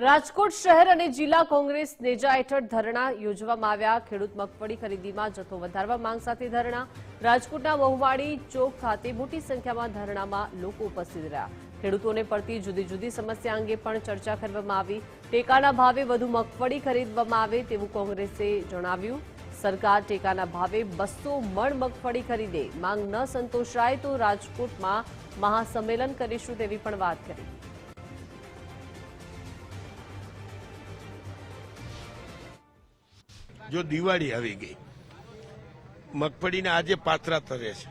રાજકોટ શહેર અને જિલ્લા કોંગ્રેસ નેજા હેઠળ ધરણા યોજવામાં આવ્યા. ખેડૂત મગફળી ખરીદીમાં જથ્થો વધારવા માંગ સાથે ધરણા. રાજકોટના મહુવાડી ચોક ખાતે મોટી સંખ્યામાં ધરણામાં લોકો ઉપસ્થિત રહ્યા. ખેડૂતોને પડતી જુદી જુદી સમસ્યા અંગે પણ ચર્ચા કરવામાં આવી. ટેકાના ભાવે વધુ મગફળી ખરીદવામાં આવે તેવું કોંગ્રેસે જણાવ્યું. સરકાર ટેકાના ભાવે બસો મણ મગફળી ખરીદે. માંગ ન સંતોષાય તો રાજકોટમાં મહાસંમેલન કરીશું તેવી પણ વાત કરી. જો દિવાળી આવી ગઈ, મગફળીને આજે પાત્રા તરે છે.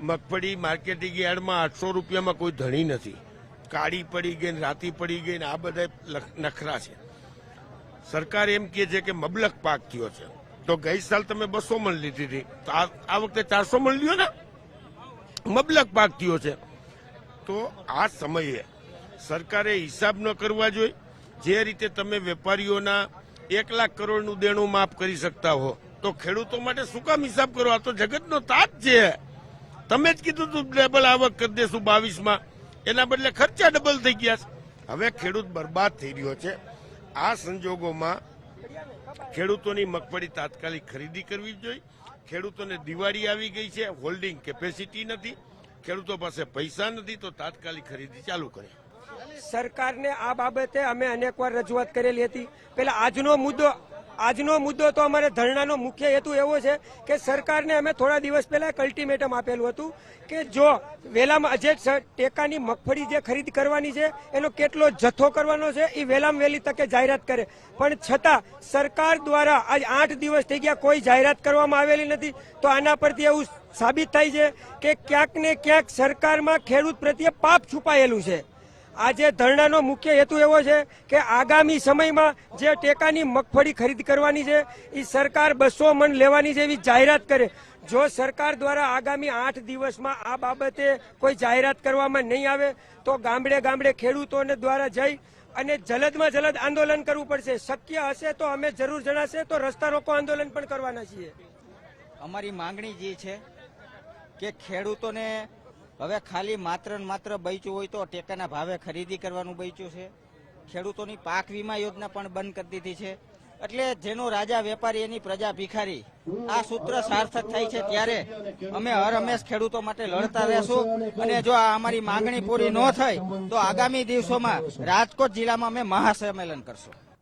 મગફળી માર્કેટિંગ યાર્ડમાં આઠસો રૂપિયામાં કોઈ ધણી નથી. કાળી પડી ગઈ ને રાતી પડી ગઈ ને આ બધા નખરા છે. સરકાર એમ કહે છે કે મબલક પાક થયો છે. તો ગઈ સાલ તમે બસો મણ લીધી હતી. તો આ વખતે ચારસો મણ લ્યો ને. મબલક પાક થયો છે. તો આ સમયે સરકારે હિસાબ ન કરવા જોઈએ. જે રીતે તમે વેપારીઓના એક લાખ કરોડનું દેણું માફ કરી શકતા હો. તો ખેડૂતો માટે શું કામ હિસાબ કરો? આ તો જગતનો તાજ છે. તમે જ કીધું તું ડબલ આવક કરી દેશું બાવીસમાં. એના બદલે ખર્ચા ડબલ થઈ ગયા છે. હવે ખેડૂત બરબાદ થઈ રહ્યો છે. આ સંજોગોમાં ખેડૂતોની મગફળી તાત્કાલિક ખરીદી કરવી જોઈએ. ખેડૂતોને દિવાળી આવી ગઈ છે. હોલ્ડિંગ કેપેસિટી નથી. ખેડૂતો પાસે પૈસા નથી. તો તાત્કાલિક ખરીદી ચાલુ કરે. સરકારને આ બાબતે અમે અનેકવાર રજૂઆત કરેલી હતી. પેલા આજનો મુદ્દો આજનો મુદ્દો તો અમારે ધરણાનો મુખ્ય હેતુ એવો છે કે સરકારને અમે થોડા દિવસ પહેલા એક અલ્ટિમેટમ આપેલું હતું કે જો વેલામાં જે ટેકાની મગફળી જે ખરીદ કરવાની છે, એનો કેટલો જથ્થો કરવાનો છે એ વેલામ વહેલી તકે જાહેરાત કરે. પણ છતાં સરકાર દ્વારા આજ આઠ દિવસ થઈ ગયા કોઈ જાહેરાત કરવામાં આવેલી નથી. તો આના પરથી એવું સાબિત થાય છે કે ક્યાંક ને ક્યાંક સરકારમાં ખેડૂત પ્રત્યે પાપ છુપાયેલું છે. આજે ધરણાનો મુખ્ય હેતુ એવો છે કે આગામી સમયમાં જે ટેકાની મગફળી ખરીદ કરવાની છે એ સરકાર બસો મન લેવાની છે એવી જાહેરાત કરે. જો સરકાર દ્વારા આગામી આઠ દિવસમાં આ બાબતે કોઈ જાહેરાત કરવામાં નહીં આવે, તો ગામડે ગામડે ખેડૂતોને દ્વારા જઈ અને જલદમાં જલદ આંદોલન કરવું પડશે. શક્ય હશે તો અમે જરૂર જણાશે તો રસ્તા રોકો આંદોલન પણ કરવાના છીએ. અમારી માંગણી જે છે કે ખેડૂતોને હવે ખાલી માત્ર ને માત્ર બચ્યું હોય તો ટેકાના ભાવે ખરીદી કરવાનું બચ્યું છે. ખેડૂતોની પાક વીમા યોજના પણ બંધ કરી દીધી છે. એટલે જેનો રાજા વેપારી એની પ્રજા ભિખારી, આ સૂત્ર સાર્થક થાય છે ત્યારે અમે હર હંમેશ ખેડૂતો માટે લડતા રહેશું. અને જો આ અમારી માંગણી પૂરી ન થાય તો આગામી દિવસોમાં રાજકોટ જિલ્લામાં અમે મહાસંમેલન કરશું.